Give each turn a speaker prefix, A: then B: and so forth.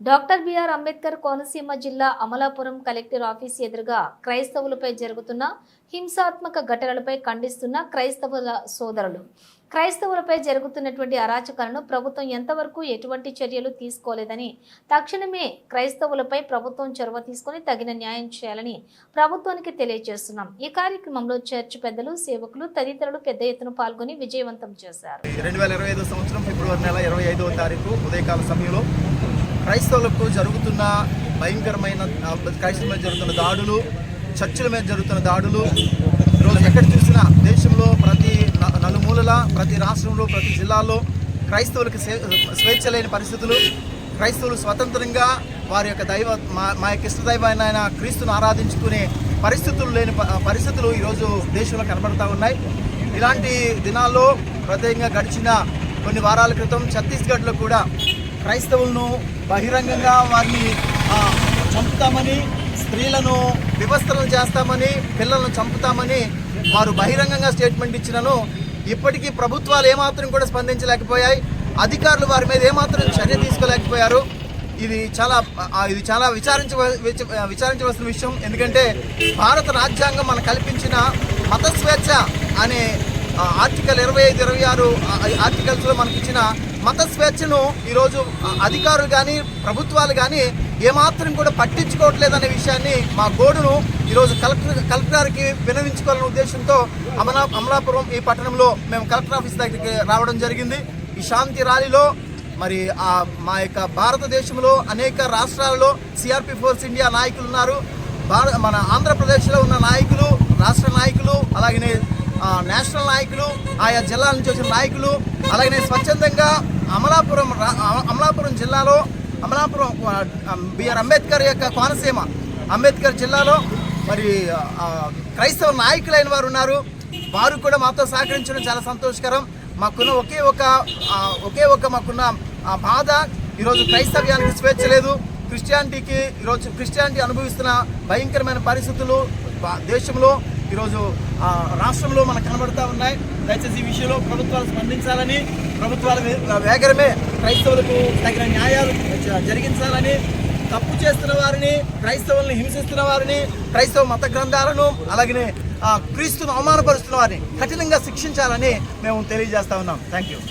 A: Doctor BR Ambedkar Konaseema జిల్లా Amalapuram collector office ఎదురుగా క్రైస్తవులపై జరుగుతున్న హింసాత్మక ఘటనలపై ఖండిస్తున్న క్రైస్తవుల సోదరులు. క్రైస్తవులపై జరుగుతున్నటువంటి అరాచకాలను ప్రభుత్వం ఎంతవరకు ఎటువంటి చర్యలు తీసుకోలేదని తక్షణమే క్రైస్తవులపై ప్రభుత్వం చొరవ తీసుకొని తగిన న్యాయం చేయాలని ప్రభుత్వానికి తెలియజేస్తున్నాం. ఈ కార్యక్రమంలో చర్చ్ పెద్దలు సేవకులు తదితరులు పెద్ద ఎత్తున పాల్గొని విజయవంతం చేశారు.
B: రెండు వేల ఇరవై సంవత్సరం ఫిబ్రవరి నెల ఇరవై ఐదవ తారీఖు ఉదయకాల సమయంలో క్రైస్తవులకు జరుగుతున్న భయంకరమైన క్రైస్తవుల మీద జరుగుతున్న దాడులు చర్చిల మీద జరుగుతున్న దాడులు ఈరోజు ఎక్కడ చూసినా దేశంలో ప్రతి న- నలుమూలల ప్రతి రాష్ట్రంలో ప్రతి జిల్లాలో క్రైస్తవులకు స్వేచ్ఛ లేని పరిస్థితులు. క్రైస్తవులు స్వతంత్రంగా వారి యొక్క దైవ మా మా యొక్క ఇష్ట ఆయన క్రీస్తును ఆరాధించుకునే పరిస్థితులు లేని ప- పరిస్థితులు ఈరోజు దేశంలో కనబడతా ఉన్నాయి. ఇలాంటి దినాల్లో ప్రత్యేకంగా గడిచిన కొన్ని వారాల క్రితం ఛత్తీస్గఢ్లో కూడా క్రైస్తవులను బహిరంగంగా వారిని చంపుతామని స్త్రీలను వివస్థలు చేస్తామని పిల్లలను చంపుతామని వారు బహిరంగంగా స్టేట్మెంట్ ఇచ్చినను ఇప్పటికీ ప్రభుత్వాలు ఏమాత్రం కూడా స్పందించలేకపోయాయి. అధికారులు వారి మీద ఏమాత్రం చర్య తీసుకోలేకపోయారు. ఇది చాలా ఇది చాలా విచారించ విచారించవలసిన విషయం. ఎందుకంటే భారత రాజ్యాంగం మనం కల్పించిన మత స్వేచ్ఛ అనే ఆర్టికల్ ఇరవై ఐదు ఇరవై ఆరు ఆర్టికల్స్లో మనకిచ్చిన మత స్వేచ్ఛను ఈరోజు అధికారులు కానీ ప్రభుత్వాలు కానీ ఏమాత్రం కూడా పట్టించుకోవట్లేదనే విషయాన్ని మా గోడును ఈరోజు కలెక్టర్ కలెక్టర్ గారికి వినవించుకోవాలనే ఉద్దేశంతో అమలా అమలాపురం ఈ పట్టణంలో మేము కలెక్టర్ ఆఫీస్ దగ్గరికి రావడం జరిగింది. ఈ శాంతి ర్యాలీలో మరి ఆ మా యొక్క భారతదేశంలో అనేక రాష్ట్రాలలో సిఆర్పి ఫోర్స్ ఇండియా నాయకులు ఉన్నారు. భార మన ఆంధ్రప్రదేశ్లో ఉన్న నాయకులు రాష్ట్ర నాయకులు అలాగనే నేషనల్ నాయకులు ఆయా జిల్లాల నుంచి వచ్చిన నాయకులు అలాగే స్వచ్ఛందంగా అమలాపురం అమలాపురం జిల్లాలో అమలాపురం బిఆర్ అంబేద్కర్ యొక్క కోనసీమ అంబేద్కర్ జిల్లాలో మరి క్రైస్తవ నాయకులైన వారు ఉన్నారు. వారు కూడా మాతో సహకరించడం చాలా సంతోషకరం. మాకున్న ఒకే ఒక ఒకే ఒక మాకున్న ఆ, బాధ ఈరోజు క్రైస్తవ్యానికి స్వేచ్ఛ లేదు. క్రిస్టియానిటీకి ఈరోజు క్రిస్టియానిటీ అనుభవిస్తున్న భయంకరమైన పరిస్థితులు దేశంలో ఈరోజు రాష్ట్రంలో మనకు కనబడతా ఉన్నాయి. దయచేసి ఈ విషయంలో ప్రభుత్వాలు స్పందించాలని ప్రభుత్వాలు వేగరమే క్రైస్తవులకు తగిన న్యాయాలు జరిగించాలని తప్పు చేస్తున్న వారిని క్రైస్తవుల్ని హింసిస్తున్న వారిని క్రైస్తవ మత గ్రంథాలను అలాగనే ఆ, క్రీస్తును అవమానపరుస్తున్న వారిని కఠినంగా శిక్షించాలని మేము తెలియజేస్తా ఉన్నాం. Thank you